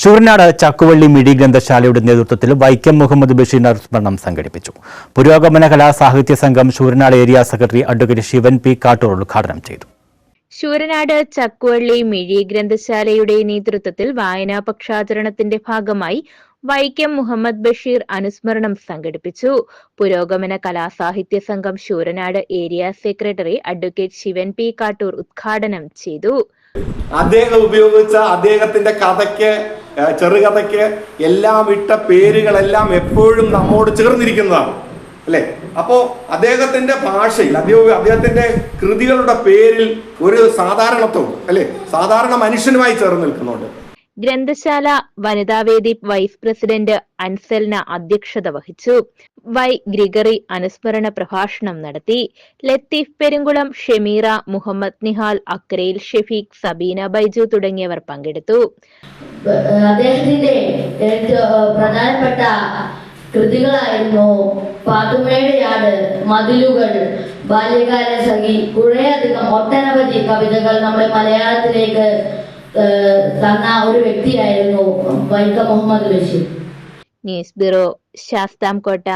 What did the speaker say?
ശൂരനാട് ചക്കുവള്ളി മിഴി ഗ്രന്ഥശാലയുടെ നേതൃത്വത്തിൽ വൈക്കം മുഹമ്മദ് ബഷീർ അനുസ്മരണം സംഘടിപ്പിച്ചു. പുരോഗമന കലാ സാഹിത്യ സംഘം Sooranad area secretary advocate Sivan P Kattoor ഉദ്ഘാടനം ചെയ്തു. ശൂരനാട് ചക്കുവള്ളി മിഴി ഗ്രന്ഥശാലയുടെ നേതൃത്വത്തിൽ വായനാ പക്ഷാചരണത്തിന്റെ ഭാഗമായി വൈക്കം മുഹമ്മദ് ബഷീർ അനുസ്മരണം സംഘടിപ്പിച്ചു. പുരോഗമന കലാസാഹിത്യ സംഘം Sooranad area secretary advocate Sivan P Kattoor ഉദ്ഘാടനം ചെയ്തു. അദ്ദേഹം ഉപയോഗിച്ച അദ്ദേഹത്തിന്റെ കഥയ്ക്ക് ചെറുകഥയ്ക്ക് എല്ലാം ഇട്ട പേരുകളെല്ലാം എപ്പോഴും നമ്മോട് ചേർന്നിരിക്കുന്നതാണ് അല്ലേ? അപ്പോ അദ്ദേഹത്തിന്റെ ഭാഷയിൽ അദ്ദേഹം അദ്ദേഹത്തിന്റെ കൃതികളുടെ പേരിൽ ഒരു സാധാരണത്വം അല്ലേ? സാധാരണ മനുഷ്യനുമായി ചേർന്ന് നിൽക്കുന്നുണ്ട്. ഗ്രന്ഥശാല വനിതാവേദി വൈസ് പ്രസിഡന്റ് അൻസൽന അധ്യക്ഷത വഹിച്ചു. വൈ ഗ്രിഗറി അനുസ്മരണ പ്രഭാഷണം നടത്തി. ലത്തീഫ് പെരുങ്കുളം ഷെമീറ മുഹമ്മദ് നിഹാൽ അക്രയിൽ ഷെഫീഖ് സബീന ബൈജു തുടങ്ങിയവർ പങ്കെടുത്തു. അദ്ദേഹത്തിന്റെ പ്രധാനപ്പെട്ട കൃതികളായിരുന്നു പാത്തുമ്മയുടെ യാട് മതിലുകൾ ബാല്യകാല സഖി കുറേയധികം ഒട്ടനവധി കവിതകൾ നമ്മുടെ മലയാളത്തിലേക്ക് തന്ന ഒരു വ്യക്തിയായിരുന്നു Vaikom Muhammad Basheer. News bureau Sasthamkotta.